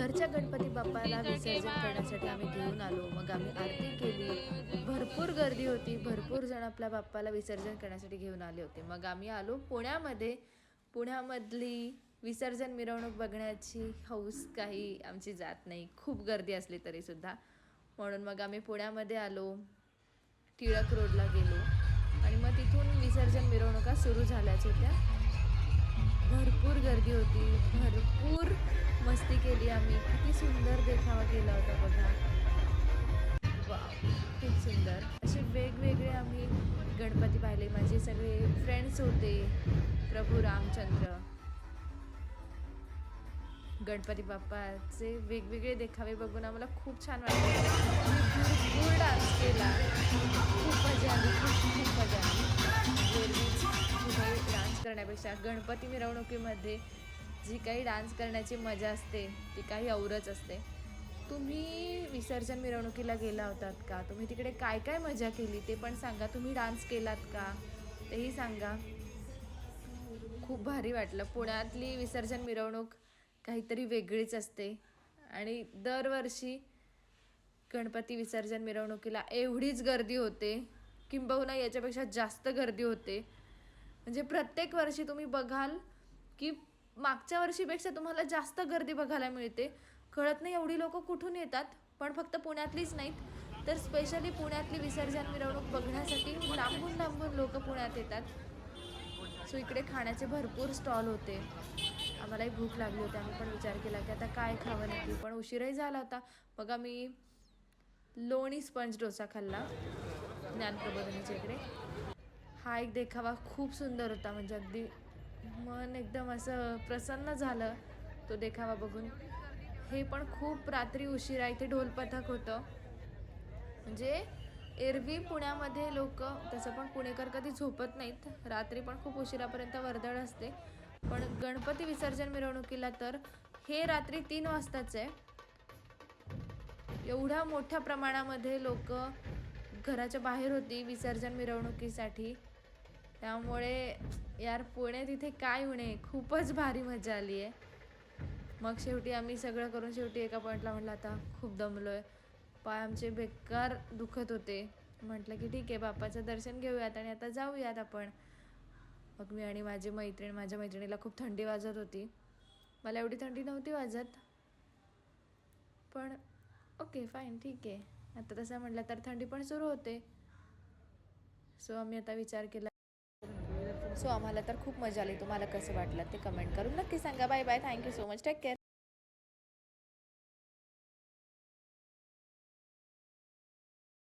घरच्या गणपती बाप्पाला विसर्जन करण्यासाठी आम्ही घेऊन आलो. मग आम्ही आरती केली. भरपूर गर्दी होती. भरपूर जण आपल्या बाप्पाला विसर्जन करण्यासाठी घेऊन आले होते. मग आम्ही आलो पुण्यामध्ये. पुण्यामधली विसर्जन मिरवणूक बघण्याची हौस काही आमची जात नाही. खूप गर्दी असली तरीसुद्धा म्हणून मग आम्ही पुण्यामध्ये आलो. टिळक रोडला गेलो. आणि मग तिथून विसर्जन मिरवणुका सुरू झाल्याच होत्या. भरपूर गर्दी होती. भरपूर मस्ती केली आम्ही. किती सुंदर देखावा केला होता बघा. खूप सुंदर. असे वेगवेगळे आम्ही गणपती पाहिले. माझे सगळे फ्रेंड्स होते. प्रभू रामचंद्र. गणपती बाप्पाचे वेगवेगळे देखावे बघून आम्हाला खूप छान वाटले. भरपूर डान्स केला. खूप मजा आली. खूप मजा आली. एरवीच डान्स करण्यापेक्षा गणपती मिरवणुकीमध्ये जी काही डान्स करण्याची मजा असते ती काही औरच असते. तुम्ही विसर्जन मिरवणुकीला गेला होतात का? तुम्ही तिकडे काय काय मजा केली? ते पण सांगा. तुम्ही डान्स केलात का? तेही सांगा. खूप भारी वाटलं. पुण्यातली विसर्जन मिरवणूक काहीतरी वेगळीच असते. आणि दरवर्षी गणपती विसर्जन मिरवणुकीला एवढीच गर्दी होते. किंबहुना याच्यापेक्षा जास्त गर्दी होते. म्हणजे प्रत्येक वर्षी तुम्ही बघाल की मागच्या वर्षीपेक्षा तुम्हाला जास्त गर्दी बघायला मिळते. कळत नाही एवढी लोक कुठून येतात पण फक्त पुण्यातलीच नाहीत. तर स्पेशली पुण्यातली विसर्जन मिरवणूक बघण्यासाठी लांबून लांबून लोक पुण्यात येतात. सो इकडे खाण्याचे भरपूर स्टॉल होते. आम्हालाही भूक लागली होती आम्ही पण विचार केला की आता काय खावं नक्की? पण उशीरही झाला होता. मग आम्ही लोणी स्पंज डोसा खाल्ला. ज्ञानप्रबोधिनीच्या इकडे. हा एक देखावा खूप सुंदर होता म्हणजे अगदी मन एकदम असं प्रसन्न झालं तो देखावा बघून. हे पण खूप रात्री उशिरा इथे ढोलपथक होतं. म्हणजे एरवी पुण्यामध्ये लोक तसं पण पुणेकर कधी झोपत नाहीत. रात्री पण खूप उशिरापर्यंत वर्दळ असते. पण गणपती विसर्जन मिरवणुकीला तर हे रात्री तीन वाजताच आहे. एवढ्या मोठ्या प्रमाणामध्ये लोक घराच्या बाहेर होती विसर्जन मिरवणुकीसाठी. त्यामुळे यार पुणे तिथे काय होणे खूपच भारी मजा आली आहे. मग शेवटी आम्ही सगळं करून शेवटी एका पॉईंटला म्हटलं आता खूप दमलो आहे पाय आमचे बेकार दुखत होते. म्हटलं की ठीक आहे बापाचं दर्शन घेऊयात आणि आता जाऊयात आपण. मग मी आणि माझी मैत्रीण माझ्या मैत्रिणीला खूप थंडी वाजत होती. मला एवढी थंडी नव्हती वाजत. पण ओके फाईन ठीक आहे. आता तसं म्हटलं तर थंडी पण सुरू होते. सो आम्ही आता विचार केला सो आम्हाला तर खूप मजा आली. तुम्हाला कसं वाटलं ते कमेंट करून नक्की सांगा. Bye bye thank you so much take care